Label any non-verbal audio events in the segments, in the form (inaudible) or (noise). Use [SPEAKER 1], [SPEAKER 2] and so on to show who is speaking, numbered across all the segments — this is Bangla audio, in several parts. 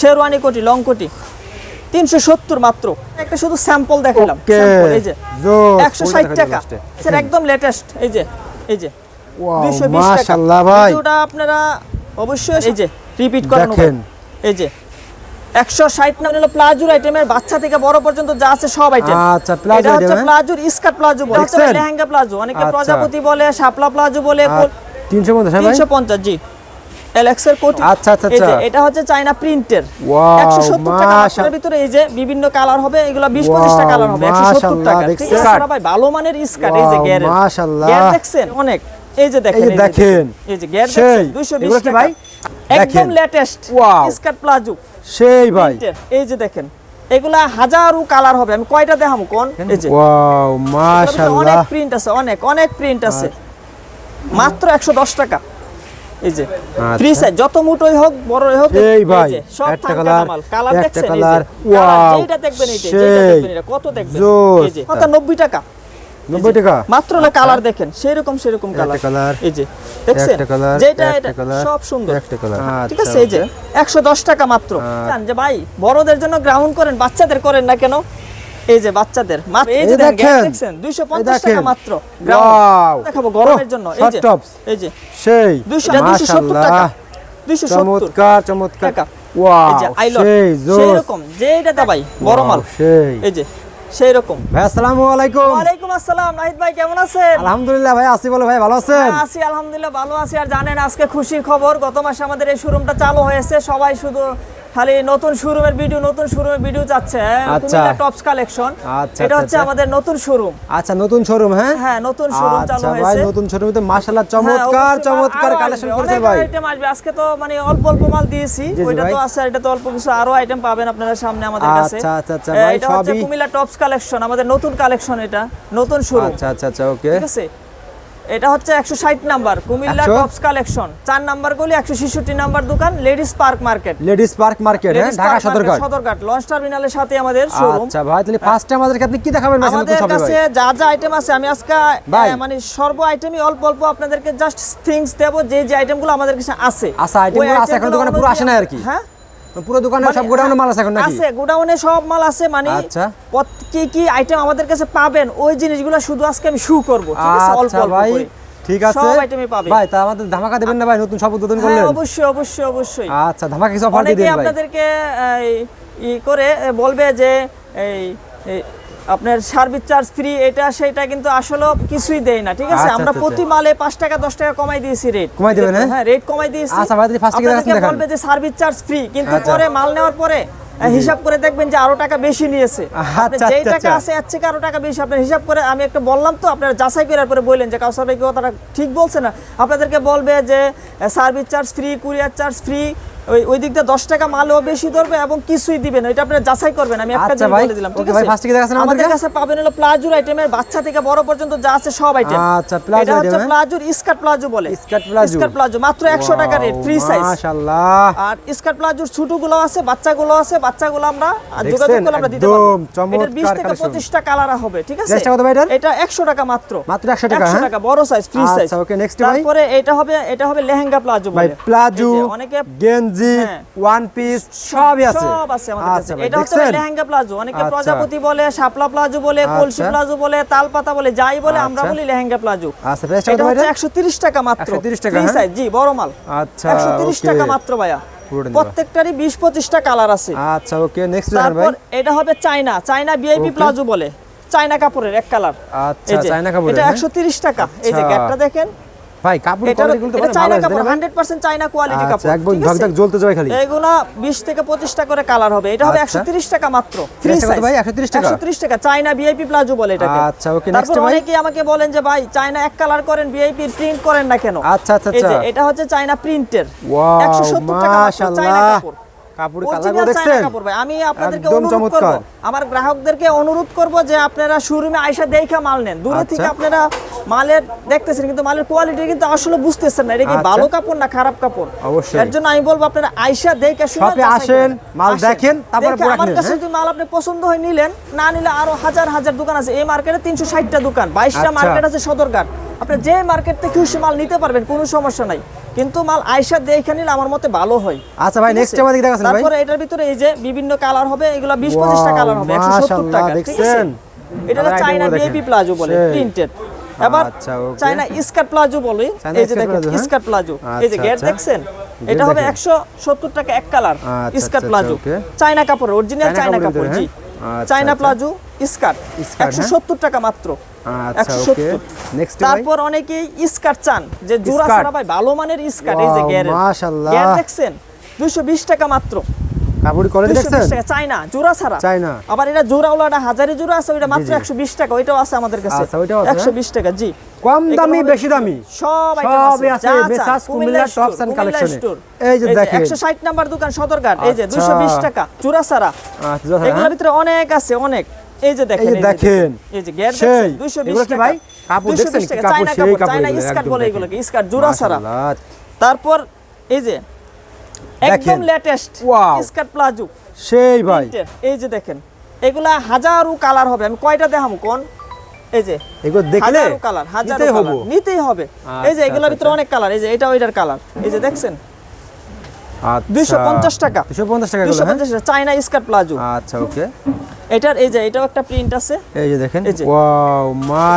[SPEAKER 1] শেরওয়ানি কোটি লং কোটি তিনশো সত্তর মাত্র। একটা শুধু স্যাম্পল দেখালাম। এই যে একশো ষাট টাকা। স্যার একদম লেটেস্ট এই যে এই যে দুইশো বিশ টাকা।
[SPEAKER 2] মাশাআল্লাহ ভাই।
[SPEAKER 1] ওটা আপনারা অবশ্যই এই যে রিপিট করেন এই যে একশো ষাট নাম হলো প্লাজোর আইটেমের বাচ্চা থেকে বড় পর্যন্ত যা আছে সব আইটেম
[SPEAKER 2] আচ্ছা, প্লাজো
[SPEAKER 1] হচ্ছে? স্কার্ট প্লাজো বলে লেহেঙ্গা প্লাজো। অনেকে
[SPEAKER 2] আচ্ছা।
[SPEAKER 1] প্রজাপতি বলে শাপলা প্লাজো বলে
[SPEAKER 2] তিনশো পঞ্চাশ হ্যাঁ
[SPEAKER 1] তিনশো পঞ্চাশ জি। এলেক্সের কোটি
[SPEAKER 2] আচ্ছা, আচ্ছা,
[SPEAKER 1] এই যে
[SPEAKER 2] আচ্ছা।
[SPEAKER 1] এটা হচ্ছে চাইনা প্রিন্টের
[SPEAKER 2] Wow,
[SPEAKER 1] একশো সত্তর টাকা
[SPEAKER 2] মাশা-
[SPEAKER 1] মাত্রার ভিতরে এই যে বিভিন্ন কালার হবে এগুলো বিশ পঁচিশটা
[SPEAKER 2] Wow,
[SPEAKER 1] কালার হবে একশো সত্তর
[SPEAKER 2] মাশাআল্লাহ,
[SPEAKER 1] টাকা ঠিক আছে? ভাই ভালো মানের স্কার্ট এই যে
[SPEAKER 2] মাশাআল্লাহ।
[SPEAKER 1] দেখছেন? অনেক। এই যে দেখেন
[SPEAKER 2] দেখেন।
[SPEAKER 1] এই যে দেখছেন দুইশো বিশ
[SPEAKER 2] এগুলো কি
[SPEAKER 1] টাকা।
[SPEAKER 2] ভাই?
[SPEAKER 1] একদম লেটেস্ট. স্কার্ট প্লাজো
[SPEAKER 2] সেই ভাই।
[SPEAKER 1] এই যে দেখেন এগুলা হাজারো কালার হবে। আমি কয়টা দেখাবো কোন? এই যে।
[SPEAKER 2] ওয়াও
[SPEAKER 1] ভিতরে অনেক প্রিন্ট আছে অনেক অনেক প্রিন্ট আছে। মাত্র একশো দশ টাকা। এই যে
[SPEAKER 2] আচ্ছা।
[SPEAKER 1] ফ্রি সাইজ যত মোটোই হোক বড়ই হোক
[SPEAKER 2] এই ভাই,
[SPEAKER 1] সব
[SPEAKER 2] একটা
[SPEAKER 1] থানকা
[SPEAKER 2] colour,
[SPEAKER 1] দামাল। কালার দেখছেন এই যে?
[SPEAKER 2] colour,
[SPEAKER 1] কালার
[SPEAKER 2] wow,
[SPEAKER 1] যেটা দেখবেন এইটা যেটা দেখবেন এটা কত দেখবেন? এই যে কত 90 টাকা। মাত্র না কালার দেখেন সেরকম সেরকম কালার
[SPEAKER 2] colour,
[SPEAKER 1] এই যে দেখছেন? যেটা এটা সব সুন্দর।
[SPEAKER 2] একটা।
[SPEAKER 1] ঠিক
[SPEAKER 2] আচ্ছা,
[SPEAKER 1] আছে এই যে 110 টাকা মাত্র। জান যে ভাই বড়দের জন্য গ্রাউন্ড করেন বাচ্চাদের করেন না কেন? এই যে বাচ্চাদের এই যে দেখেন
[SPEAKER 2] দেখেন,
[SPEAKER 1] 250 টাকা মাত্র. গ্রাউন্ড দেখাবো গরমের জন্য এই যে এই যে
[SPEAKER 2] সেই
[SPEAKER 1] 270 টাকা 270
[SPEAKER 2] চমৎকার চমৎকার ওয়াও
[SPEAKER 1] যে
[SPEAKER 2] সেই
[SPEAKER 1] রকম দা ভাই বড় মাল
[SPEAKER 2] সেই।
[SPEAKER 1] এই যে সেই রকম
[SPEAKER 2] ভাই আসসালামু আলাইকুম।
[SPEAKER 1] ওয়ালাইকুম আসসালাম নাহিদ ভাই কেমন আছেন?
[SPEAKER 2] আলহামদুলিল্লাহ ভাই আসি বলে ভাই ভালো আছেন?
[SPEAKER 1] হ্যাঁ, আছি আলহামদুলিল্লাহ ভালো আছি। আর জানেন আজকে খুশির খবর গত মাসে আমাদের এই শোরুমটা চালু হয়েছে সবাই শুধু খালি নতুন শোরুমের ভিডিও নতুন শোরুমের ভিডিও চাচ্ছে
[SPEAKER 2] আচ্ছা।
[SPEAKER 1] টপস কালেকশন
[SPEAKER 2] আচ্ছা,
[SPEAKER 1] এটা
[SPEAKER 2] আচ্ছা,
[SPEAKER 1] হচ্ছে
[SPEAKER 2] আচ্ছা।
[SPEAKER 1] আমাদের নতুন শোরুম
[SPEAKER 2] আচ্ছা নতুন শোরুম হ্যাঁ?
[SPEAKER 1] হ্যাঁ নতুন শোরুম চালু
[SPEAKER 2] আচ্ছা ভাই নতুন শোরুমে তো মাশাআল্লাহ
[SPEAKER 1] হ্যাঁ,
[SPEAKER 2] চমৎকার চমৎকার কালেকশন করেছে ভাই।
[SPEAKER 1] আইটেম আসবে আজকে তো মানে অল্প অল্প মাল দিয়েছি। ওইটা তো আছে এটা তো অল্প কিছু আরও আইটেম পাবেন আপনারা সামনে আমাদের কাছে।
[SPEAKER 2] আচ্ছা, আচ্ছা, আচ্ছা, ভাই,
[SPEAKER 1] এটা হচ্ছে
[SPEAKER 2] সবই-
[SPEAKER 1] কুমিল্লা টপস কালেকশন আমাদের নতুন কালেকশন এটা নতুন শোরুম
[SPEAKER 2] আচ্ছা আচ্ছা আচ্ছা ওকে
[SPEAKER 1] ঠিক আছে? এটা হচ্ছে একশো ষাট নাম্বার কুমিল্লা টপস কালেকশন। চার নাম্বার গুলি একশো ছেষট্টি নাম্বার দোকান ladies park market.
[SPEAKER 2] Ladies park market হ্যাঁ ঢাকা সদরঘাট।
[SPEAKER 1] সদরঘাট লঞ্চ টার্মিনালের সাথে আমাদের শোরুম
[SPEAKER 2] আচ্ছা ভাই তাহলে ফার্স্টে আমাদেরকে আপনি কি দেখাবেন
[SPEAKER 1] আমাদের কাছে যা যা আইটেম আছে আমি আজকে মানে সর্ব আইটেমই অল্প অল্প আপনাদেরকে জাস্ট থিংস দেব যে যে আইটেমগুলো আমাদের কাছে আছে।
[SPEAKER 2] আচ্ছা, item
[SPEAKER 1] ওই
[SPEAKER 2] গুলো আছে, এখন দোকানে পুরো আসে না আর কি?
[SPEAKER 1] হ্যাঁ?
[SPEAKER 2] পুরো দোকানে
[SPEAKER 1] মানে,
[SPEAKER 2] সব গোডাউনে মাল আছে এখন নাকি?
[SPEAKER 1] আছে গোডাউনে সব মাল আছে মানে
[SPEAKER 2] আচ্ছা।
[SPEAKER 1] কি কি আইটেম আমাদের কাছে পাবেন ওই জিনিসগুলো শুধু আজকে আমি শু করব ঠিক আছে? অল্প
[SPEAKER 2] আচ্ছা
[SPEAKER 1] অল্প
[SPEAKER 2] ভাই ঠিক আছে।
[SPEAKER 1] সব আইটেমই পাবে
[SPEAKER 2] ভাই তা আমাদের ধামাকা দেবেন না ভাই নতুন সব উদ্বোধন
[SPEAKER 1] হ্যাঁ
[SPEAKER 2] করলেন।
[SPEAKER 1] অবশ্যই অবশ্যই অবশ্যই।
[SPEAKER 2] আচ্ছা ধামাকা কিছু অফার দিয়ে
[SPEAKER 1] অনেকে
[SPEAKER 2] ভাই।
[SPEAKER 1] আপনাদেরকে ই করে বলবে যে এই, আপনার সার্ভিস চার্জ ফ্রি এটা সেটা কিন্তু আসলে কিছুই দেয় না ঠিক আছে
[SPEAKER 2] আচ্ছা,
[SPEAKER 1] আমরা
[SPEAKER 2] আচ্ছা,
[SPEAKER 1] প্রতি মালে পাঁচ টাকা দশ টাকা কমাই দিয়েছি রেট
[SPEAKER 2] কমাই দিবেন, হ্যাঁ?
[SPEAKER 1] হ্যাঁ রেট কমাই দিয়েছি
[SPEAKER 2] আচ্ছা, ভাই, first থেকে।
[SPEAKER 1] বলবে যে সার্ভিস চার্জ ফ্রি কিন্তু
[SPEAKER 2] আচ্ছা।
[SPEAKER 1] পরে মাল নেওয়ার পরে হিসাব করে দেখবেন যে আরও টাকা বেশি নিয়েছে
[SPEAKER 2] আচ্ছা,
[SPEAKER 1] যেই
[SPEAKER 2] আচ্ছা,
[SPEAKER 1] টাকা
[SPEAKER 2] আচ্ছা।
[SPEAKER 1] আছে এর থেকে আরও টাকা বেশি আপনার হিসাব করে আমি একটা বললাম তো আপনারা যাচাই করার পরে বললেন যে কাউসার ভাই কি কথাটা ঠিক বলছে না আপনাদেরকে বলবে যে service charge free courier charge free ওই ওই দিক দিয়ে দশ টাকা মালও বেশি ধরবে এবং কিছুই দিবেন এটা আপনারা যাচাই করবেন আমি একটা
[SPEAKER 2] আচ্ছা
[SPEAKER 1] জিনিস বলে দিলাম ঠিক
[SPEAKER 2] ওকে ভাই,
[SPEAKER 1] আছে?
[SPEAKER 2] first থেকে দেখাচ্ছেন
[SPEAKER 1] আমাদের কাছে পাবেন হলো প্লাজোর আইটেমের বাচ্চা থেকে বড় পর্যন্ত যা আছে সব আইটেম
[SPEAKER 2] আচ্ছা, প্লাজো
[SPEAKER 1] এটা হচ্ছে? প্লাজোর স্কার্ট প্লাজো বলে।
[SPEAKER 2] Skirt palazzo.
[SPEAKER 1] স্কার্ট প্লাজো মাত্র 100 টাকা রেট ফ্রি সাইজ
[SPEAKER 2] মাশাআল্লাহ।
[SPEAKER 1] আর স্কার্ট প্লাজোর ছোটগুলো আছে বাচ্চাগুলো আছে বাচ্চাগুলো আমরা যোগাযোগ করলে আমরা দিতে পারব। এটার 20 থেকে
[SPEAKER 2] collection।
[SPEAKER 1] 25টা কালার হবে ঠিক আছে?
[SPEAKER 2] Price টা কত ভাই?
[SPEAKER 1] এটা 100 টাকা মাত্র।
[SPEAKER 2] মাত্র 100 টাকা,
[SPEAKER 1] 100
[SPEAKER 2] হ্যাঁ?
[SPEAKER 1] টাকা বড় সাইজ ফ্রি সাইজ
[SPEAKER 2] আচ্ছা, okay, next ভাই?
[SPEAKER 1] তারপরে এটা হবে এটা হবে লেহেঙ্গা প্লাজো
[SPEAKER 2] ভাই
[SPEAKER 1] বলে।
[SPEAKER 2] প্লাজো
[SPEAKER 1] অনেকে
[SPEAKER 2] গেঞ্জি
[SPEAKER 1] হ্যাঁ।
[SPEAKER 2] ওয়ান পিস সবই আছে।
[SPEAKER 1] সব আছে আমাদের কাছে।
[SPEAKER 2] আচ্ছা
[SPEAKER 1] এটা হচ্ছে লেহেঙ্গা প্লাজো। অনেকে
[SPEAKER 2] আচ্ছা।
[SPEAKER 1] প্রজাপতি বলে শাপলা প্লাজো বলে কলসি
[SPEAKER 2] আচ্ছা।
[SPEAKER 1] প্লাজো বলে তালপাতা বলে যাই বলে আমরা। বলি লেহেঙ্গা প্লাজো।
[SPEAKER 2] আচ্ছা, price টা কত
[SPEAKER 1] এটা
[SPEAKER 2] ভাই
[SPEAKER 1] হচ্ছে 130 টাকা মাত্র।
[SPEAKER 2] 130 টাকা, হ্যাঁ?
[SPEAKER 1] সাইজ জি বড় মাল।
[SPEAKER 2] আচ্ছা
[SPEAKER 1] 130 টাকা মাত্র ভাইয়া। প্রত্যেকটারই 20 25টা কালার আছে।
[SPEAKER 2] আচ্ছা ওকে নেক্সট ভাই।
[SPEAKER 1] এটা হবে চায়না। China VIP. প্লাজো বলে। চায়না কাপড়ের এক কালার।
[SPEAKER 2] আচ্ছা চায়না কাপড়
[SPEAKER 1] এটা 130 টাকা। এই যে। গ্যাপটা দেখেন।
[SPEAKER 2] ভাই কাপড়
[SPEAKER 1] এটা এটা চায়না
[SPEAKER 2] আছে
[SPEAKER 1] কাপড়
[SPEAKER 2] তাই
[SPEAKER 1] 100% চায়না কোয়ালিটি
[SPEAKER 2] আচ্ছা
[SPEAKER 1] কাপড়
[SPEAKER 2] একদম
[SPEAKER 1] ঠিক
[SPEAKER 2] ঝক
[SPEAKER 1] আছে?
[SPEAKER 2] ঝক জ্বলতে যায় খালি
[SPEAKER 1] এইগুলা 20 থেকে 25টা করে কালার হবে এটা হবে
[SPEAKER 2] আচ্ছা।
[SPEAKER 1] 130 টাকা মাত্র ফ্রি সাইজ
[SPEAKER 2] ভাই? 130 টাকা?
[SPEAKER 1] 130 টাকা চায়না ভিআইপি প্লাজো বলে এটাকে
[SPEAKER 2] আচ্ছা, ওকে
[SPEAKER 1] নেক্সট
[SPEAKER 2] ভাই?
[SPEAKER 1] অনেকে আমাকে বলেন যে ভাই চায়না এক কালার করেন ভিআইপি প্রিন্ট করেন না কেন
[SPEAKER 2] আচ্ছা, আচ্ছা, আচ্ছা।
[SPEAKER 1] এটা হচ্ছে চায়না প্রিন্টের
[SPEAKER 2] ওয়াও
[SPEAKER 1] 170 টাকা মাত্র চায়না কাপড়
[SPEAKER 2] কাপড়
[SPEAKER 1] Original
[SPEAKER 2] দেখছেন?
[SPEAKER 1] আমি আপনাদেরকে অনুরোধ করব আমার গ্রাহকদেরকে অনুরোধ করব যে আপনারা শোরুমে আইসা দেখা মাল নেন। দূরে
[SPEAKER 2] আচ্ছা।
[SPEAKER 1] থেকে আপনারা মালের দেখতেছেন কিন্তু মালের কোয়ালিটি কিন্তু আসলে বুঝতেছেন না। এটা কি
[SPEAKER 2] আচ্ছা।
[SPEAKER 1] ভালো কাপড় না খারাপ কাপড়?
[SPEAKER 2] অবশ্যই।
[SPEAKER 1] এর জন্য আমি বলব আপনারা আইসা দেখে শুনে
[SPEAKER 2] শপে আসেন, মাল দেখেন, তারপরে
[SPEAKER 1] দেখে
[SPEAKER 2] প্রোডাক্ট
[SPEAKER 1] আমার কাছে
[SPEAKER 2] হ্যাঁ?
[SPEAKER 1] যদি মাল আপনি পছন্দ হয় নিলেন না নিলে আরও হাজার হাজার দোকান আছে। এই মার্কেটে তিনশো ষাটটা দোকান বাইশটা
[SPEAKER 2] আচ্ছা।
[SPEAKER 1] মার্কেট আছে সদরঘাট। আপনি যে মার্কেট থেকে খুশি মাল নিতে পারবেন কোনো সমস্যা নাই। কিন্তু মাল আয়সা দেখে নিলে আমার মতে ভালো হয়
[SPEAKER 2] আচ্ছা ভাই নেক্সট? আমাদের দেখাচ্ছেন ভাই
[SPEAKER 1] তারপরে এটার ভিতরে এই যে বিভিন্ন কালার হবে এগুলো বিশ পঁচিশটা
[SPEAKER 2] Wow,
[SPEAKER 1] কালার হবে একশো সত্তর
[SPEAKER 2] মাশাআল্লাহ,
[SPEAKER 1] টাকা ঠিক
[SPEAKER 2] দেখছেন?
[SPEAKER 1] এটা চাইনা বেবি প্লাজো বলে। প্রিন্টেড এবার. চাইনা স্কার্ট প্লাজো বলে এই যে দেখেন
[SPEAKER 2] হ্যাঁ?
[SPEAKER 1] স্কার্ট প্লাজো এই যে
[SPEAKER 2] আচ্ছা,
[SPEAKER 1] গেট
[SPEAKER 2] আচ্ছা।
[SPEAKER 1] দেখছেন এটা হবে
[SPEAKER 2] দেখেন।
[SPEAKER 1] একশো সত্তর টাকা এক কালার স্কার্ট প্লাজো. চাইনা কাপড় অরিজিনাল
[SPEAKER 2] চায়না
[SPEAKER 1] চাইনা কাপড় জি
[SPEAKER 2] হ্যাঁ?
[SPEAKER 1] চাইনা। প্লাজো স্কার্ট একশো? সত্তর টাকা মাত্র।
[SPEAKER 2] আচ্ছা
[SPEAKER 1] তারপর অনেকেই স্কার্ট চান যে জোড়া। ছাড়া ভাই ভালো মানের স্কার্ট এই যে গ্যারের দেখছেন? দুশো বিশ টাকা মাত্র।
[SPEAKER 2] কাপড় দেখছেন?
[SPEAKER 1] চাইনা জোড়া ছাড়া।
[SPEAKER 2] চায়না।
[SPEAKER 1] আবার এটা জোড়া ওলাটা হাজারি জোড়া আছে ওইটা মাত্র
[SPEAKER 2] জি।
[SPEAKER 1] একশো বিশ টাকা ওইটাও আছে আমাদের কাছে।
[SPEAKER 2] আচ্ছা, ওইটাও আছে,
[SPEAKER 1] একশো বিশ টাকা জি।
[SPEAKER 2] কম দামি বেশি দামি?
[SPEAKER 1] সব
[SPEAKER 2] আছে। কুমিল্লা টপস এন্ড কালেকশনে এই যে দেখেন।
[SPEAKER 1] একশো ষাট নাম্বার দোকান সদরঘাট এই যে
[SPEAKER 2] আচ্ছা।
[SPEAKER 1] দুশো বিশ টাকা চূড়া ছাড়া।
[SPEAKER 2] আচ্ছা
[SPEAKER 1] এগুলোর ভিতরে অনেক আছে অনেক। এই যে দেখেন
[SPEAKER 2] এই যে দেখেন।
[SPEAKER 1] এই যে গ্যার
[SPEAKER 2] সেই।
[SPEAKER 1] দেখছেন দুশো বিশ
[SPEAKER 2] এগুলো কি
[SPEAKER 1] টাকা।
[SPEAKER 2] ভাই? কাপড় দেখছেন কাপড়? সেই
[SPEAKER 1] কাপড়
[SPEAKER 2] এগুলো,
[SPEAKER 1] স্কার্ট বলে। এগুলোকে স্কার্ট জোড়া ছাড়া। তারপর এই যে একদম লেটেস্ট স্কার্ট প্লাজো
[SPEAKER 2] সেই ভাই।
[SPEAKER 1] এই যে দেখেন এগুলা হাজারো কালার হবে। আমি কয়টা দেখাবো কোন? এই যে
[SPEAKER 2] এগুলো দেখলে
[SPEAKER 1] কালার হাজারো কালার নিতেই হবে। এই যে
[SPEAKER 2] আচ্ছা,
[SPEAKER 1] এগুলোর ভিতরে
[SPEAKER 2] আচ্ছা।
[SPEAKER 1] অনেক কালার এই যে এটা ওইটার কালার এই যে দেখছেন?
[SPEAKER 2] আচ্ছা।
[SPEAKER 1] 250 টাকা।
[SPEAKER 2] 250 টাকা
[SPEAKER 1] দুশো
[SPEAKER 2] এগুলো, হ্যাঁ?
[SPEAKER 1] স্কার্ট প্লাজো
[SPEAKER 2] আচ্ছা ওকে।
[SPEAKER 1] এটার এই যে এটাও একটা প্রিন্ট আছে।
[SPEAKER 2] এই যে দেখেন ওয়াও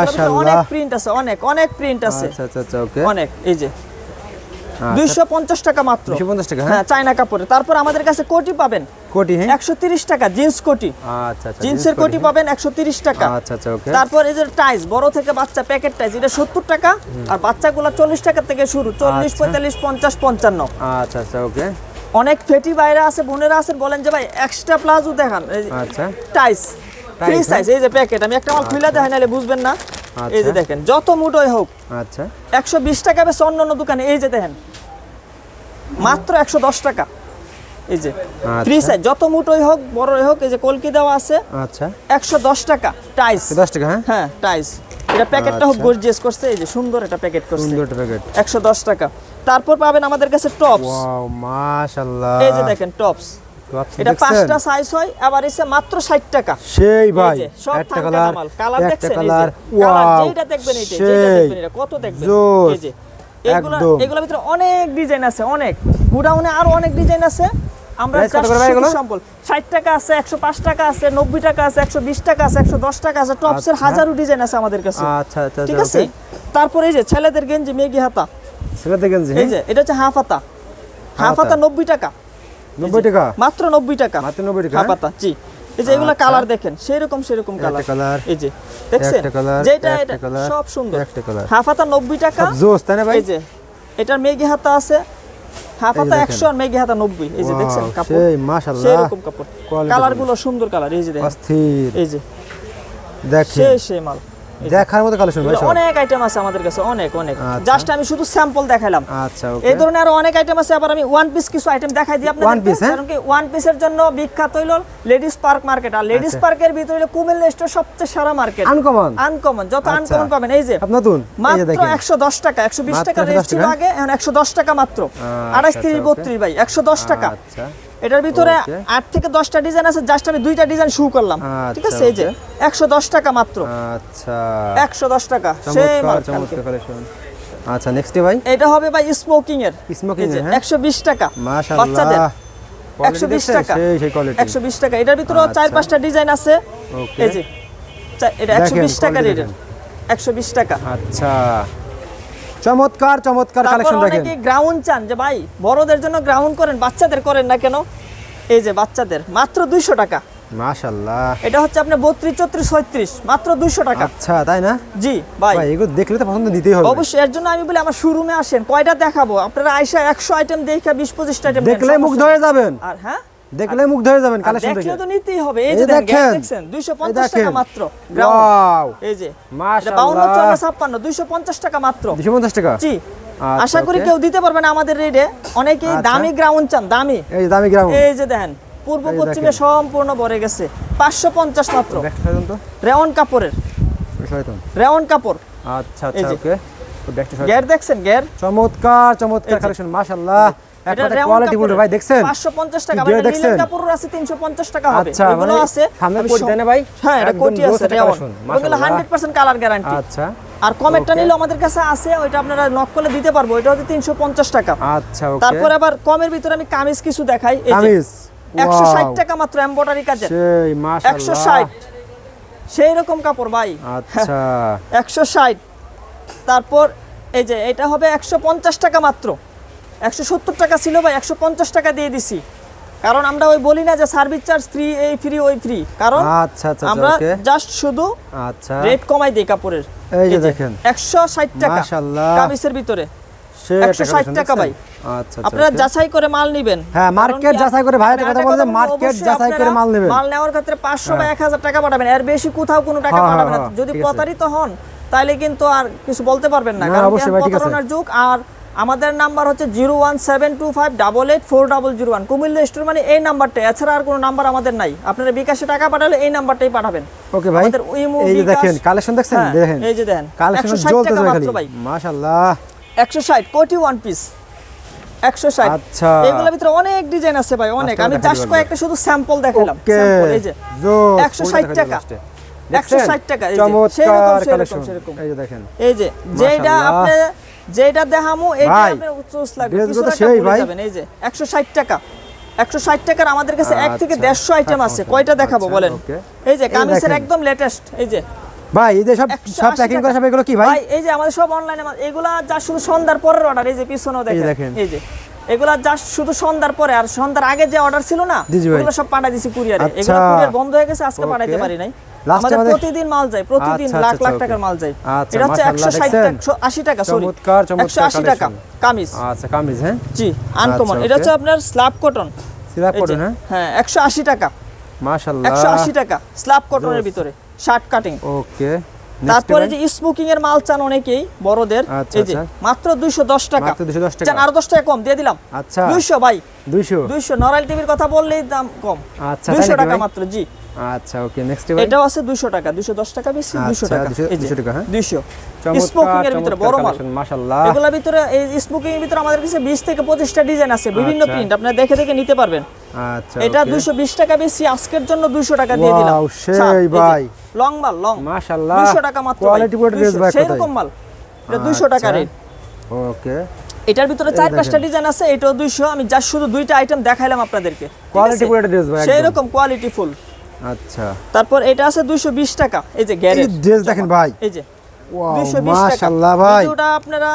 [SPEAKER 1] এটার অনেক প্রিন্ট আছে অনেক অনেক প্রিন্ট আছে।
[SPEAKER 2] আচ্ছা আচ্ছা আচ্ছা ওকে।
[SPEAKER 1] অনেক এই যে।
[SPEAKER 2] আচ্ছা,
[SPEAKER 1] দুইশো পঞ্চাশ টাকা মাত্র।
[SPEAKER 2] 250 টাকা
[SPEAKER 1] হ্যাঁ।
[SPEAKER 2] হ্যাঁ
[SPEAKER 1] চাইনা কাপড়ে তারপর আমাদের কাছে কোটি পাবেন।
[SPEAKER 2] কোটি হ্যাঁ।
[SPEAKER 1] একশো তিরিশ টাকা জিন্স কোটি।
[SPEAKER 2] আচ্ছা আচ্ছা
[SPEAKER 1] জিন্সের কোটি পাবেন একশো তিরিশ টাকা।
[SPEAKER 2] আচ্ছা আচ্ছা ওকে।
[SPEAKER 1] তারপর এই যে টাইস বড় থেকে বাচ্চা প্যাকেট টাইস এটা সত্তর টাকা। আর বাচ্চাগুলো চল্লিশ টাকা থেকে শুরু চল্লিশ
[SPEAKER 2] আচ্ছা।
[SPEAKER 1] পঁয়তাল্লিশ পঞ্চাশ পঞ্চান্ন।
[SPEAKER 2] আচ্ছা আচ্ছা ওকে।
[SPEAKER 1] অনেক ফেটি বাইরে আছে বোনেরা আছেন বলেন যে ভাই এক্সট্রা প্লাজো দেখান।
[SPEAKER 2] আচ্ছা।
[SPEAKER 1] টাইস ফ্রি সাইজ এই যে প্যাকেট আমি একটা মাল খুলে দেখাই নাহলে বুঝবেন না। এই যে
[SPEAKER 2] আচ্ছা।
[SPEAKER 1] দেখেন যত মুটোই হোক
[SPEAKER 2] আচ্ছা।
[SPEAKER 1] একশো বিশ টাকা বেশি অন্য অন্য দোকানে এই যে দেখেন মাত্র একশো দশ টাকা। এই যে ফ্রি
[SPEAKER 2] আচ্ছা।
[SPEAKER 1] সাইজ যত মুটোই হোক বড়ই হোক এই যে কলকি দেওয়া আছে
[SPEAKER 2] আচ্ছা।
[SPEAKER 1] একশো দশ টাকা টাইস
[SPEAKER 2] 10 টাকা হ্যাঁ?
[SPEAKER 1] হ্যাঁ টাইস এটা প্যাকেটটা হোক
[SPEAKER 2] আচ্ছা।
[SPEAKER 1] গর্জিয়াস করছে এই যে সুন্দর এটা প্যাকেট করছে।
[SPEAKER 2] সুন্দর প্যাকেট
[SPEAKER 1] একশো দশ টাকা। তারপর পাবেন আমাদের কাছে টপস
[SPEAKER 2] ওয়াও মাশাআল্লাহ।
[SPEAKER 1] এই যে দেখেন টপস এটা পাঁচটা সাইজ হয় আবার এসে মাত্র ষাট টাকা।
[SPEAKER 2] সেই ভাই একটা কালার।
[SPEAKER 1] কালার দেখছেন? এই যে,
[SPEAKER 2] কালার
[SPEAKER 1] যেটা দেখবেন এইটাই, যেটা দেখবেন এটা, কত দেখবেন? এই যে
[SPEAKER 2] একদম।
[SPEAKER 1] এগুলোর ভিতরে অনেক ডিজাইন আছে অনেক। গুডাউনে আরও অনেক ডিজাইন আছে। আমরা
[SPEAKER 2] Price কত করে ভাই এগুলো?
[SPEAKER 1] সম্পল ষাট টাকা আছে একশো পাঁচ টাকা আছে নব্বই টাকা আছে একশো বিশ টাকা আছে একশো দশ টাকা আছে টপসের
[SPEAKER 2] আচ্ছা।
[SPEAKER 1] হাজারো ডিজাইন আছে আমাদের কাছে।
[SPEAKER 2] আচ্ছা আচ্ছা
[SPEAKER 1] ঠিক আছে? তারপরে এই যে ছেলেদের গেঞ্জি মেগি হাতা।
[SPEAKER 2] সেটা দেখেন
[SPEAKER 1] এই যে এটা হচ্ছে হাফ হাতা। হাফ হাতা। নব্বই টাকা।
[SPEAKER 2] 90 টাকা?
[SPEAKER 1] মাত্র নব্বই টাকা।
[SPEAKER 2] মাত্র 90 টাকা
[SPEAKER 1] হাফ হাতা জি। এই যে এগুলো
[SPEAKER 2] আচ্ছা।
[SPEAKER 1] কালার দেখেন সেরকম সেরকম কালার
[SPEAKER 2] কালার
[SPEAKER 1] এই যে দেখছেন? যেটা এটা সব সুন্দর। হাফ হাতা নব্বই টাকা।
[SPEAKER 2] সব জোস তাই না ভাই?
[SPEAKER 1] এই যে এটার মেগি হাতা আছে। হাফ হাতা আর মেগি হাতা এই যে দেখছেন কাপড়?
[SPEAKER 2] সেই মাশাআল্লাহ।
[SPEAKER 1] সেরকম কাপড়। কালারগুলো সুন্দর কালার এই যে দেখেন।
[SPEAKER 2] অস্থির।
[SPEAKER 1] এই যে।
[SPEAKER 2] দেখেন।
[SPEAKER 1] সেই সেই মাল।
[SPEAKER 2] দেখার মতো কালেকশন ভাই
[SPEAKER 1] অনেক আইটেম আছে আমাদের কাছে অনেক অনেক।
[SPEAKER 2] আচ্ছা।
[SPEAKER 1] জাস্ট আমি শুধু স্যাম্পল দেখাইলাম
[SPEAKER 2] আচ্ছা
[SPEAKER 1] এই ধরনের আরও অনেক আইটেম আছে আবার আমি ওয়ান পিস কিছু আইটেম দেখাই দিই আপনাদের
[SPEAKER 2] piece, হ্যাঁ?
[SPEAKER 1] কারণ কি ওয়ান পিসের জন্য বিখ্যাত হইল লেডিস পার্ক মার্কেট আর লেডিস
[SPEAKER 2] আচ্ছা।
[SPEAKER 1] পার্কের ভিতরে হইল কুমিল্লা স্টোর সবচেয়ে সারা মার্কেট
[SPEAKER 2] আনকমন
[SPEAKER 1] আনকমন যত
[SPEAKER 2] আচ্ছা।
[SPEAKER 1] আনকমন পাবেন। এই যে
[SPEAKER 2] নতুন?
[SPEAKER 1] মাত্র
[SPEAKER 2] দেখেন।
[SPEAKER 1] একশো দশ টাকা একশো বিশ
[SPEAKER 2] মাত্র
[SPEAKER 1] টাকা
[SPEAKER 2] 110
[SPEAKER 1] রেট ছিল আগে এখন একশো দশ টাকা মাত্র।
[SPEAKER 2] আচ্ছা,
[SPEAKER 1] আড়াইশ
[SPEAKER 2] আচ্ছা,
[SPEAKER 1] তিরিশ
[SPEAKER 2] okay.
[SPEAKER 1] বত্রিশ ভাই একশো দশ টাকা।
[SPEAKER 2] আচ্ছা।
[SPEAKER 1] এটার ভিতরে আট থেকে দশটা ডিজাইন আছে জাস্ট আমি দুইটা ডিজাইন শুরু করলাম। ঠিক
[SPEAKER 2] আচ্ছা,
[SPEAKER 1] আছে এই যে একশো দশ টাকা মাত্র।
[SPEAKER 2] আচ্ছা।
[SPEAKER 1] একশো দশ টাকা সেই
[SPEAKER 2] আচ্ছা নেক্সটে ভাই?
[SPEAKER 1] এটা হবে ভাই স্মোকিং এর।
[SPEAKER 2] স্মোকিং
[SPEAKER 1] এই যে
[SPEAKER 2] হ্যাঁ?
[SPEAKER 1] একশো বিশ টাকা
[SPEAKER 2] মাশাআল্লাহ।
[SPEAKER 1] বাচ্চাদের। 120 টাকা।
[SPEAKER 2] সেই সেই কোয়ালিটি
[SPEAKER 1] একশো বিশ টাকা। এটার ভিতরে চার
[SPEAKER 2] আচ্ছা।
[SPEAKER 1] পাঁচটা ডিজাইন আছে।
[SPEAKER 2] Okay.
[SPEAKER 1] এই যে এটা একশো
[SPEAKER 2] দেখেন,
[SPEAKER 1] বিশ টাকা রেট। একশো বিশ টাকা।
[SPEAKER 2] আচ্ছা। চমৎকার চমৎকার কালেকশন দেখেন।
[SPEAKER 1] অনেকে গ্রাউন্ড চান যে ভাই বড়দের জন্য গ্রাউন্ড করেন বাচ্চাদের করেন না কেন? এই যে বাচ্চাদের মাত্র দুইশো টাকা।
[SPEAKER 2] মাশাআল্লাহ।
[SPEAKER 1] এটা হচ্ছে আপনার বত্রিশ চৌত্রিশ ছয়ত্রিশ মাত্র দুইশো টাকা।
[SPEAKER 2] আচ্ছা তাই না?
[SPEAKER 1] জি ভাই।
[SPEAKER 2] ভাই এগুলো দেখলে তো পছন্দ নিতেই হবে।
[SPEAKER 1] অবশ্যই এর জন্য আমি বলি আমার শোরুমে আসেন কয়টা দেখাবো? আপনারা আইসা একশো আইটেম দেখা বিশ পঁচিশটা আইটেম
[SPEAKER 2] দেখলে মুখ ধরে যাবেন।
[SPEAKER 1] আর হ্যাঁ?
[SPEAKER 2] দেখলে মুখ ধরে যাবেন কালেকশন
[SPEAKER 1] দেখলে। তো নিতেই হবে। এই যে দেখেন
[SPEAKER 2] দেখেন।
[SPEAKER 1] গ্যাস দেখছেন? দুইশো
[SPEAKER 2] এই
[SPEAKER 1] পঞ্চাশ
[SPEAKER 2] দেখেন।
[SPEAKER 1] টাকা মাত্র
[SPEAKER 2] ওয়াও
[SPEAKER 1] এই যে
[SPEAKER 2] মাশাআল্লাহ।
[SPEAKER 1] বাউন্ন চুয়ান্ন ছাপ্পান্ন দুইশো পঞ্চাশ টাকা মাত্র।
[SPEAKER 2] 250 টাকা?
[SPEAKER 1] জি।
[SPEAKER 2] আচ্ছা,
[SPEAKER 1] আশা করি কেউ দিতে পারবে না আমাদের রেটে অনেকেই
[SPEAKER 2] আচ্ছা।
[SPEAKER 1] দামি গ্রাউন্ড চান দামি।
[SPEAKER 2] এই দামি গ্রাম
[SPEAKER 1] এই যে দেখেন পূর্ব পশ্চিমে সম্পূর্ণ ভরে গেছে। পাঁচশো পঞ্চাশ মাত্র।
[SPEAKER 2] ব্যাগটা তো?
[SPEAKER 1] রেওন কাপড়ের
[SPEAKER 2] তো।
[SPEAKER 1] রেওন কাপড়
[SPEAKER 2] আচ্ছা আচ্ছা ওকে
[SPEAKER 1] গ্যার দেখছেন গ্যার
[SPEAKER 2] চমৎকার চমৎকার কালেকশন মাশাআল্লাহ। কোয়ালিটি বলতে ভাই দেখছেন?
[SPEAKER 1] পাঁচশো পঞ্চাশ টাকা
[SPEAKER 2] কি দিয়ে দেখছেন?
[SPEAKER 1] লিলেন কাপড় আছে তিনশো পঞ্চাশ টাকা হবে।
[SPEAKER 2] আচ্ছা
[SPEAKER 1] ওগুলো আছে।
[SPEAKER 2] সামনে
[SPEAKER 1] আমি
[SPEAKER 2] কোটি
[SPEAKER 1] সব-
[SPEAKER 2] দেয় না ভাই?
[SPEAKER 1] হ্যাঁ এটা কোটি আছে
[SPEAKER 2] একটা
[SPEAKER 1] ওগুলো
[SPEAKER 2] মাশাআল্লাহ।
[SPEAKER 1] হান্ড্রেড পার্সেন্ট কালার গ্যারান্টি
[SPEAKER 2] আচ্ছা।
[SPEAKER 1] আর কমেরটা নিলে আমাদের কাছে আছে ওইটা আপনারা নক করলে দিতে পারব। ওইটা হচ্ছে তিনশো পঞ্চাশ টাকা।
[SPEAKER 2] আচ্ছা ওকে
[SPEAKER 1] তারপর আবার কমের ভিতরে আমি কামিজ কিছু দেখাই।
[SPEAKER 2] কামিজ
[SPEAKER 1] একশো ষাট! টাকা মাত্র কাজের।
[SPEAKER 2] সেই
[SPEAKER 1] একশো
[SPEAKER 2] মাশাআল্লাহ
[SPEAKER 1] ষাট। সেই রকম কাপড় ভাই।
[SPEAKER 2] আচ্ছা। (laughs)
[SPEAKER 1] একশো ষাট। তারপর এই যে এটা হবে একশো পঞ্চাশ টাকা মাত্র। একশো সত্তর টাকা ছিল ভাই একশো পঞ্চাশ টাকা দিয়ে দিছি। কারণ আমরা ওই বলি না যে সার্ভিস চার্জ ফ্রি এই ফ্রি ওই ফ্রি কারণ
[SPEAKER 2] আচ্ছা আচ্ছা
[SPEAKER 1] আমরা জাস্ট শুধু
[SPEAKER 2] আচ্ছা।
[SPEAKER 1] রেট কমাই দিই কাপড়ের।
[SPEAKER 2] এই যে দেখেন।
[SPEAKER 1] একশো ষাট টাকা
[SPEAKER 2] মাশাআল্লাহ।
[SPEAKER 1] কামিজের ভিতরে। 160 টাকা ভাই।
[SPEAKER 2] আচ্ছা আচ্ছা
[SPEAKER 1] আপনারা যাচাই করে মাল নেবেন।
[SPEAKER 2] হ্যাঁ, market যাচাই করে ভাইয়ের কথা বলে যে
[SPEAKER 1] বলব,
[SPEAKER 2] market
[SPEAKER 1] অবশ্যই
[SPEAKER 2] যাচাই করে মাল নেবেন।
[SPEAKER 1] মাল নেওয়ার ক্ষেত্রে পাঁচশো বা এক হাজার টাকা পাঠাবেন। এর বেশি কোথাও কোনো টাকা
[SPEAKER 2] হ্যাঁ, হ্যাঁ,
[SPEAKER 1] পাঠাবেন না।
[SPEAKER 2] হ্যাঁ,
[SPEAKER 1] যদি প্রতারিত হন তাহলে কিন্তু আর কিছু বলতে পারবেন না। কারণ
[SPEAKER 2] ভাই।
[SPEAKER 1] প্রতারণার যুগ আর আমাদের নাম্বার হচ্ছে zero one seven two five double eight four double zero one. Comilla store মানে এই নাম্বারটা এছাড়া আর কোনো নাম্বার আমাদের নাই। আপনারা বিকাশে টাকা পাঠালে এই নাম্বারটাই পাঠাবেন।
[SPEAKER 2] ওকে ভাই
[SPEAKER 1] আমাদের ইমো,
[SPEAKER 2] যে দেখেন কালেকশন দেখছেন?
[SPEAKER 1] হ্যাঁ,
[SPEAKER 2] দেখেন।
[SPEAKER 1] এই যে দেখেন।
[SPEAKER 2] কালেকশন
[SPEAKER 1] 160
[SPEAKER 2] জ্বলতেছে
[SPEAKER 1] টাকা
[SPEAKER 2] ভাই। মাশাআল্লাহ
[SPEAKER 1] একশো ষাট কোটি ওয়ান পিস একশো ষাট।
[SPEAKER 2] আচ্ছা।
[SPEAKER 1] এগুলোর ভিতরে অনেক ডিজাইন আছে ভাই অনেক। আমি
[SPEAKER 2] দেখাতে
[SPEAKER 1] জাস্ট কয়েকটা শুধু স্যাম্পল দেখালাম। sample, এই যে।
[SPEAKER 2] জোস
[SPEAKER 1] 160 টাকা।
[SPEAKER 2] দেখা যাবে লাস্টে।
[SPEAKER 1] 160 টাকা, এই যে, সেরকম, সেরকম,
[SPEAKER 2] এই যে দেখেন।
[SPEAKER 1] এই যে যেটা আপনি যেটা দেখামু এইটা
[SPEAKER 2] ভাই,
[SPEAKER 1] চুজ লাগবে কিছু টাকা
[SPEAKER 2] সেই
[SPEAKER 1] পড়ে যাবেন এই যে 160 টাকা। 160 টাকার আমাদের কাছে এক থেকে
[SPEAKER 2] আচ্ছা,
[SPEAKER 1] 150 আইটেম আছে।
[SPEAKER 2] আচ্ছা,
[SPEAKER 1] কয়টা দেখাবো
[SPEAKER 2] আচ্ছা,
[SPEAKER 1] বলেন এই যে কামিজের একদম লেটেস্ট এই যে।
[SPEAKER 2] ভাই এই যে সব সব প্যাকিং করা সব এগুলো কি ভাই?
[SPEAKER 1] ভাই এই যে আমাদের সব অনলাইনে এগুলা যা শুধু সন্ধ্যার পরের অর্ডার এই যে পিছনেও দেখেন।
[SPEAKER 2] দেখেন।
[SPEAKER 1] এই যে। এগুলা জাস্ট শুধু সন্ধ্যার পরে আর সন্ধ্যার আগে যে অর্ডার ছিল না সব পাঠাই দিছি কুরিয়ারে
[SPEAKER 2] আচ্ছা।
[SPEAKER 1] এগুলো কুরিয়ার বন্ধ হয়ে গেছে আজকে পাঠাইতে পারি নাই। প্রতিদিন মাল যায় প্রতিদিন
[SPEAKER 2] আচ্ছা,
[SPEAKER 1] লাখ
[SPEAKER 2] আচ্ছা,
[SPEAKER 1] লাখ টাকার মাল যায়।
[SPEAKER 2] আচ্ছা,
[SPEAKER 1] এটা হচ্ছে
[SPEAKER 2] মাশাআল্লাহ,
[SPEAKER 1] 160 টাকা সরি।
[SPEAKER 2] চমৎকার, চমৎকার
[SPEAKER 1] 180 টাকা কামিজ।
[SPEAKER 2] আচ্ছা কামিজ হ্যাঁ?
[SPEAKER 1] জি আনকমন।
[SPEAKER 2] আচ্ছা,
[SPEAKER 1] এটা হচ্ছে আপনার স্ল্যাব কটন।
[SPEAKER 2] সিরাপ কটন হ্যাঁ?
[SPEAKER 1] হ্যাঁ 180 টাকা।
[SPEAKER 2] মাশাআল্লাহ।
[SPEAKER 1] 180 টাকা স্ল্যাব কটনের ভিতরে শার্ট কাটিং।
[SPEAKER 2] ওকে
[SPEAKER 1] তারপরে যে স্মোকিং এর মাল চান অনেকেই বড়দের
[SPEAKER 2] আচ্ছা,
[SPEAKER 1] এই যে
[SPEAKER 2] আচ্ছা।
[SPEAKER 1] মাত্র 210 টাকা।
[SPEAKER 2] মাত্র 210 টাকা।
[SPEAKER 1] চান আরও 10 টাকা কম দিয়ে দিলাম।
[SPEAKER 2] আচ্ছা।
[SPEAKER 1] 200 ভাই।
[SPEAKER 2] 200
[SPEAKER 1] 200 নরাল টিভির কথা বললেই দাম কম।
[SPEAKER 2] আচ্ছা তাই
[SPEAKER 1] 200 টাকা মাত্র জি।
[SPEAKER 2] আচ্ছা ওকে নেক্সট
[SPEAKER 1] এটাও আছে 200 টাকা 210 টাকা বেশি 200
[SPEAKER 2] আচ্ছা,
[SPEAKER 1] টাকা।
[SPEAKER 2] 200 200 টাকা, হ্যাঁ?
[SPEAKER 1] 200 স্মোকিং এর ভিতরে বড় মাল।
[SPEAKER 2] মাশাআল্লাহ।
[SPEAKER 1] এগুলোর ভিতরে এই স্মোকিং এর ভিতরে আমাদের কাছে 20 থেকে 25টা ডিজাইন আছে বিভিন্ন
[SPEAKER 2] আচ্ছা।
[SPEAKER 1] প্রিন্ট আপনারা দেখে দেখে নিতে পারবেন।
[SPEAKER 2] আচ্ছা
[SPEAKER 1] এটা 220 টাকা বেশি আজকের জন্য 200 টাকা দিয়ে দিলাম।
[SPEAKER 2] Wow, সেই ভাই।
[SPEAKER 1] লং মাল লং
[SPEAKER 2] মাশাআল্লাহ।
[SPEAKER 1] 200 টাকা মাত্র
[SPEAKER 2] কোয়ালিটি ভাই
[SPEAKER 1] সেই রকম মাল। এটা 200 টাকা
[SPEAKER 2] আচ্ছা।
[SPEAKER 1] রেট
[SPEAKER 2] ওকে
[SPEAKER 1] এটার ভিতরে চার পাঁচটা ডিজাইন আছে এটাও 200 আমি জাস্ট শুধু দুইটা আইটেম দেখাইলাম আপনাদেরকে।
[SPEAKER 2] কোয়ালিটি? ড্রেস ভাই
[SPEAKER 1] সেই রকম কোয়ালিটি ফুল
[SPEAKER 2] আচ্ছা।
[SPEAKER 1] তারপর এটা আছে 220 টাকা। এই যে গ্যারেজ।
[SPEAKER 2] ড্রেস দেখেন ভাই।
[SPEAKER 1] এই যে
[SPEAKER 2] ওয়াও
[SPEAKER 1] 220 টাকা।
[SPEAKER 2] মাশাআল্লাহ ভাই।
[SPEAKER 1] ভিডিওটা আপনারা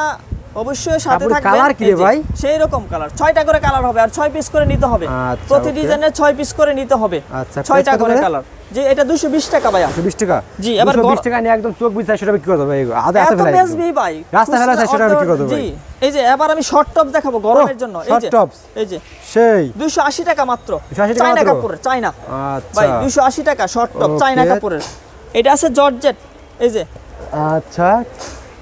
[SPEAKER 1] অবশ্যই সাথে থাকবেন।
[SPEAKER 2] colour কি রে ভাই?
[SPEAKER 1] সেই রকম কালার ছয়টা করে কালার হবে আর ছয় পিস করে নিতে হবে।
[SPEAKER 2] আচ্ছা,
[SPEAKER 1] প্রতি. ডিজাইনের ছয় পিস করে নিতে হবে।
[SPEAKER 2] আচ্ছা,
[SPEAKER 1] ছয়টা
[SPEAKER 2] price কত
[SPEAKER 1] করে
[SPEAKER 2] করে?
[SPEAKER 1] কালার যে এটা 220 টাকা ভাইয়া।
[SPEAKER 2] 220 টাকা?
[SPEAKER 1] জি, এবার
[SPEAKER 2] 220 টাকা নিয়ে একদম চোখ বুঝে 400 টাকা করতে হবে। আধা
[SPEAKER 1] এত বেচবি ভাই।
[SPEAKER 2] রাস্তা ফেলা
[SPEAKER 1] খুচরা
[SPEAKER 2] 400 টাকা বিক্রি করতে হবে।
[SPEAKER 1] জি এই যে এবার আমি শর্ট টপ দেখাবো গরমের জন্য। এই যে। এই যে।
[SPEAKER 2] সেই।
[SPEAKER 1] 280 টাকা মাত্র।
[SPEAKER 2] 280 টাকা
[SPEAKER 1] চাইনা কাপড়ের চাইনা
[SPEAKER 2] আচ্ছা।
[SPEAKER 1] ভাই 280 টাকা শর্ট টপ চাইনা কাপড়ের। এটা আছে জর্জেট। এই যে।
[SPEAKER 2] আচ্ছা।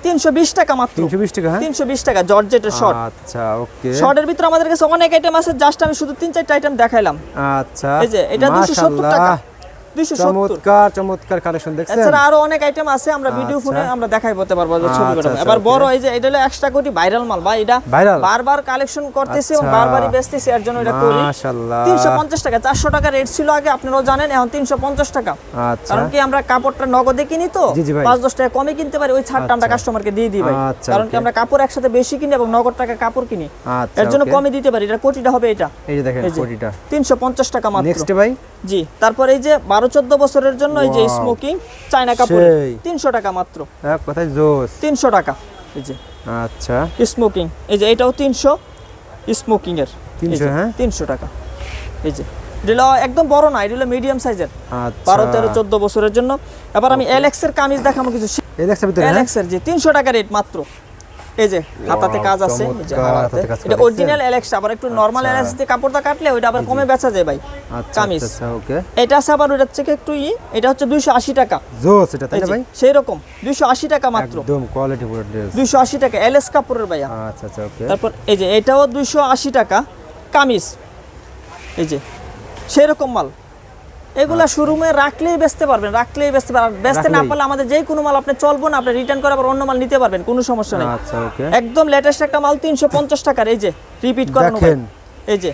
[SPEAKER 1] 320 টাকা মাত্র।
[SPEAKER 2] 320 টাকা হ্যাঁ?
[SPEAKER 1] 320 টাকা জর্জেটের শর্ট
[SPEAKER 2] আচ্ছা ওকে।
[SPEAKER 1] শর্টের ভিতরে আমাদের কাছে অনেক আইটেম আছে জাস্ট আমি শুধু তিন চারটা আইটেম দেখাইলাম।
[SPEAKER 2] আচ্ছা
[SPEAKER 1] এই যে এটা 270 টাকা। 270
[SPEAKER 2] চমৎকার চমৎকার কালেকশন দেখছেন?
[SPEAKER 1] এছাড়া আরও অনেক আইটেম আছে আমরা ভিডিও
[SPEAKER 2] আচ্ছা।
[SPEAKER 1] ফোনে আমরা দেখাই বলতে পারব ছবি
[SPEAKER 2] আচ্ছা,
[SPEAKER 1] করে
[SPEAKER 2] আচ্ছা,
[SPEAKER 1] এবার বড় এই যে এটা হলো এক্সট্রা কোটি ভাইরাল মাল ভাই। এটা বারবার কালেকশন করতেছি এবং। বারবারই বেচতেছি এর জন্য এটা করি।
[SPEAKER 2] মাশাআল্লাহ।
[SPEAKER 1] 350 টাকা 400 টাকা রেট ছিল আগে আপনারাও জানেন এখন 350 টাকা।
[SPEAKER 2] আচ্ছা।
[SPEAKER 1] কারণ কি আমরা কাপড়টা নগদে কিনি তো
[SPEAKER 2] জি, জি
[SPEAKER 1] 5 10 টাকা কমে কিনতে পারি ওই ছাড়টা আমরা। কাস্টমারকে দিয়ে দিই ভাই। কারণ কি আমরা কাপড় একসাথে বেশি কিনি এবং নগদ টাকা কাপড় কিনি। এর জন্য কমে দিতে পারি এটা কোটিটা হবে এটা।
[SPEAKER 2] এই যে দেখেন। কোটিটা।
[SPEAKER 1] 350 টাকা মাত্র।
[SPEAKER 2] নেক্সট ভাই।
[SPEAKER 1] জি তারপর এই যে 12 14 বছরের জন্য এই যে স্মোকিং চায়না কাপড় তিনশো টাকা মাত্র।
[SPEAKER 2] এক কথায় জোস।
[SPEAKER 1] 300 টাকা এই যে।
[SPEAKER 2] আচ্ছা।
[SPEAKER 1] স্মোকিং এই যে এটাও 300 স্মোকিং এর।
[SPEAKER 2] 300 হ্যাঁ?
[SPEAKER 1] 300 টাকা এই যে। এটা একদম বড় না এটা মিডিয়াম সাইজের বারো তেরো চোদ্দ বছরের জন্য। এবার আমি এলএক্স এর কামিজ দেখাবো কিছু।
[SPEAKER 2] দেখছেন ভিতরে হ্যাঁ?
[SPEAKER 1] যে 300 টাকা রেট মাত্র। এই যে হাতাতে কাজ আছে এটা অরিজিনাল এলএক্স আবার একটু নরমাল
[SPEAKER 2] আচ্ছা।
[SPEAKER 1] এলএক্স দিয়ে কাপড়টা কাটলে ওইটা আবার কমে বেচা যায় ভাই কামিজ।
[SPEAKER 2] আচ্ছা আচ্ছা ওকে
[SPEAKER 1] এটা আছে আবার ওইটার থেকে একটু ই এটা হচ্ছে 280 টাকা।
[SPEAKER 2] জোস এটা তাই ভাই?
[SPEAKER 1] সেই রকম 280 টাকা মাত্র।
[SPEAKER 2] একদম কোয়ালিটি পুরো ড্রেস
[SPEAKER 1] 280 টাকা এলএস কাপড়ের ভাইয়া।
[SPEAKER 2] আচ্ছা আচ্ছা ওকে
[SPEAKER 1] তারপর এই যে এটাও 280 টাকা কামিজ। এই যে সেই রকম মাল। এগুলা শোরুমে রাখলেই বেচতে পারবেন রাখলেই বেচতে পারবেন। বেচতে না পারলে আমাদের যেই কোনো মাল আপনি চলবো না আপনি রিটার্ন করে আবার অন্য মাল নিতে পারবেন কোনো সমস্যা নেই।
[SPEAKER 2] আচ্ছা ওকে।
[SPEAKER 1] একদম লেটেস্ট একটা মাল 350 টাকার এই যে রিপিট করানো। এই যে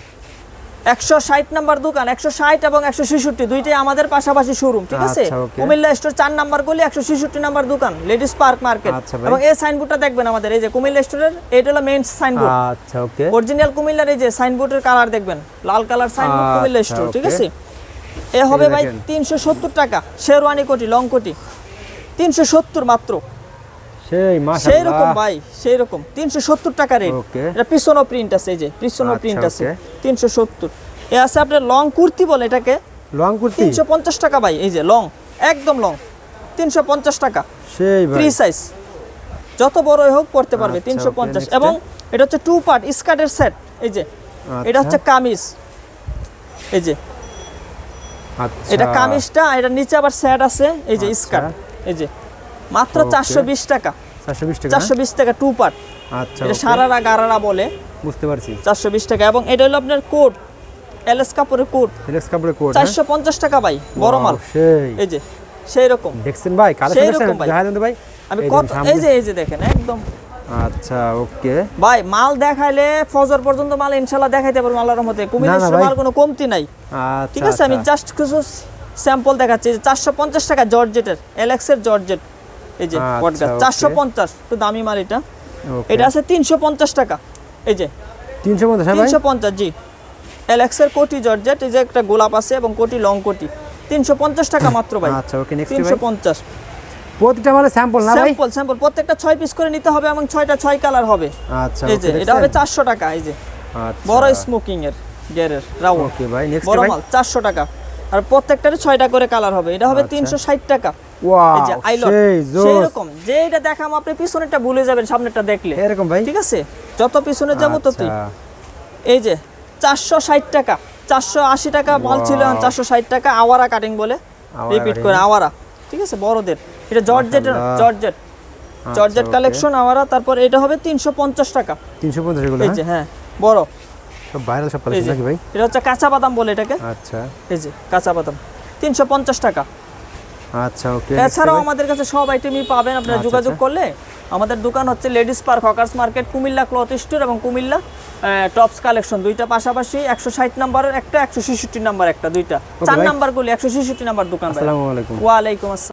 [SPEAKER 1] একশো ষাট নাম্বার দোকান একশো ষাট এবং একশো ছেষট্টি দুইটাই আমাদের পাশাপাশি শোরুম ঠিক আছে?
[SPEAKER 2] আচ্ছা,
[SPEAKER 1] কুমিল্লা স্টোর চার নাম্বার গলি একশো ছেষট্টি নাম্বার দোকান লেডিস পার্ক মার্কেট
[SPEAKER 2] আচ্ছা
[SPEAKER 1] এবং এই সাইনবোর্ডটা দেখবেন আমাদের এই যে কুমিল্লা স্টোরের এটা হলো মেইন সাইনবোর্ড
[SPEAKER 2] আচ্ছা ওকে।
[SPEAKER 1] অরিজিনাল কুমিল্লার এই যে সাইনবোর্ডের কালার দেখবেন লাল কালার সাইনবোর্ড
[SPEAKER 2] আচ্ছা,
[SPEAKER 1] কুমিল্লা স্টোর ঠিক আছে? এ হবে ভাই তিনশো সত্তর টাকা। শেরওয়ানি কোটি লং কোটি। তিনশো সত্তর মাত্র।
[SPEAKER 2] সেই
[SPEAKER 1] সেই রকম ভাই সেই রকম তিনশো সত্তর টাকা রেট এটা পিছনও প্রিন্ট আছে এই যে পিছনও
[SPEAKER 2] আচ্ছা,
[SPEAKER 1] প্রিন্ট আছে। তিনশো সত্তর। এ আছে আপনার লং কুর্তি বলে এটাকে।
[SPEAKER 2] লং কুর্তি?
[SPEAKER 1] তিনশো পঞ্চাশ টাকা ভাই এই যে লং। একদম লং। তিনশো পঞ্চাশ টাকা।
[SPEAKER 2] সেই
[SPEAKER 1] ফ্রি সাইজ যত বড়ই হোক পড়তে পারবে
[SPEAKER 2] আচ্ছা,
[SPEAKER 1] তিনশো পঞ্চাশ। এবং এটা হচ্ছে টু পার্ট স্কার্টের সেট এই যে। এটা
[SPEAKER 2] আচ্ছা।
[SPEAKER 1] হচ্ছে কামিজ। এই যে এটা কামিজটা এটা নিচে আবার সেট আছে এই যে
[SPEAKER 2] আচ্ছা।
[SPEAKER 1] স্কার্ট এই যে। মাত্র
[SPEAKER 2] Okay.
[SPEAKER 1] চারশো বিশ টাকা।
[SPEAKER 2] 420 টাকা?
[SPEAKER 1] চারশো বিশ টাকা টু পার্ট
[SPEAKER 2] আচ্ছা
[SPEAKER 1] এটা সারারা গারারা বলে।
[SPEAKER 2] বুঝতে পারছি।
[SPEAKER 1] চারশো বিশ টাকা। এবং এটা হলো আপনার কোট এলএস কাপড়ের কোট
[SPEAKER 2] ফ্লেক্স কাপড়ের কোট
[SPEAKER 1] চারশো পঞ্চাশ টাকা ভাই বড় মাল। এই যে সেই রকম
[SPEAKER 2] দেখছেন ভাই দেন তো ভাই।
[SPEAKER 1] আমি কত এই যে এই যে দেখেন একদম
[SPEAKER 2] আচ্ছা ওকে।
[SPEAKER 1] ভাই মাল দেখাইলে ফজর পর্যন্ত মাল ইনশাল্লাহ দেখাইতে পারব আল্লাহর মতে
[SPEAKER 2] না,
[SPEAKER 1] কুমিল্লার মাল কোনো কমতি নাই।
[SPEAKER 2] আচ্ছা
[SPEAKER 1] ঠিক আছে আমি জাস্ট কিছু স্যাম্পল দেখাচ্ছি চারশো পঞ্চাশ টাকা জর্জেটের এলেক্সের জর্জেট এই যে
[SPEAKER 2] আচ্ছা.
[SPEAKER 1] চারশো পঞ্চাশ একটু দামি মাল এটা। এটা আছে তিনশো পঞ্চাশ টাকা এই যে।
[SPEAKER 2] 350 হ্যাঁ ভাই?
[SPEAKER 1] তিনশো পঞ্চাশ জি। এলেক্সের কোটি জর্জেট এই যে একটা গোলাপ আছে এবং কোটি লং কোটি। তিনশো পঞ্চাশ টাকা মাত্র ভাই।
[SPEAKER 2] আচ্ছা ওকে নেক্সট
[SPEAKER 1] তিনশো
[SPEAKER 2] ভাই
[SPEAKER 1] পঞ্চাশ।
[SPEAKER 2] প্রতিটা মানে স্যাম্পল না ভাই?
[SPEAKER 1] স্যাম্পল স্যাম্পল প্রত্যেকটা ছয় পিস করে নিতে হবে এবং ছয়টা ছয় কালার হবে।
[SPEAKER 2] আচ্ছা
[SPEAKER 1] এই যে এটা হবে
[SPEAKER 2] দেখছেন?
[SPEAKER 1] চারশো টাকা এই যে।
[SPEAKER 2] আচ্ছা।
[SPEAKER 1] বড় স্মোকিং এর গেরের রাউন্ড
[SPEAKER 2] ওকে ভাই নেক্সট ভাই?
[SPEAKER 1] বড় মাল চারশো টাকা। আর প্রত্যেকটারে ছয়টা করে কালার হবে। এটা হবে
[SPEAKER 2] আচ্ছা।
[SPEAKER 1] তিনশো ষাট টাকা। এই যে আইলট
[SPEAKER 2] সেই
[SPEAKER 1] রকম যে এটা দেখাম আপনি পিছনেরটা ভুলে যাবেন সামনেরটা দেখলে।
[SPEAKER 2] এরকম ভাই?
[SPEAKER 1] ঠিক আছে? যত পিছনে যাব ততই।
[SPEAKER 2] আচ্ছা,
[SPEAKER 1] এই যে চারশো ষাট টাকা। চারশো আশি টাকা মাল ছিল
[SPEAKER 2] Wow.
[SPEAKER 1] চারশো ষাট টাকা আওয়ারা কাটিং বলে। রিপিট করে আওয়ারা। ঠিক আছে? বড়দের। এটা
[SPEAKER 2] জর্জেট
[SPEAKER 1] জর্জেট।
[SPEAKER 2] আচ্ছা,
[SPEAKER 1] জর্জেট কালেকশন আমারা তারপর এটা হবে তিনশো পঞ্চাশ টাকা।
[SPEAKER 2] 350 এগুলো
[SPEAKER 1] এই যে হ্যাঁ বড়।
[SPEAKER 2] সব ভাইরাল সব কালেকশন নাকি ভাই?
[SPEAKER 1] এটা হচ্ছে কাঁচা বাদাম বলে এটাকে।
[SPEAKER 2] আচ্ছা।
[SPEAKER 1] এই যে কাঁচা বাদাম। তিনশো পঞ্চাশ টাকা।
[SPEAKER 2] আচ্ছা ওকে
[SPEAKER 1] এছাড়াও আমাদের কাছে সব আইটেমই পাবেন আপনারা
[SPEAKER 2] আচ্ছা,
[SPEAKER 1] যোগাযোগ
[SPEAKER 2] আচ্ছা।
[SPEAKER 1] করলে। আমাদের দোকান হচ্ছে ladies park hawkers market Comilla cloth store এবং কুমিল্লা টপস কালেকশন দুইটা পাশাপাশি একশো ষাট নাম্বারের একটা একশো ছেষট্টি নাম্বার একটা দুইটা। চার
[SPEAKER 2] নাম্বারগুলি
[SPEAKER 1] নাম্বার গুলি একশো ছেষট্টি নাম্বার দোকান।
[SPEAKER 2] আসসালামু আলাইকুম।
[SPEAKER 1] ওয়ালাইকুম আসসালাম।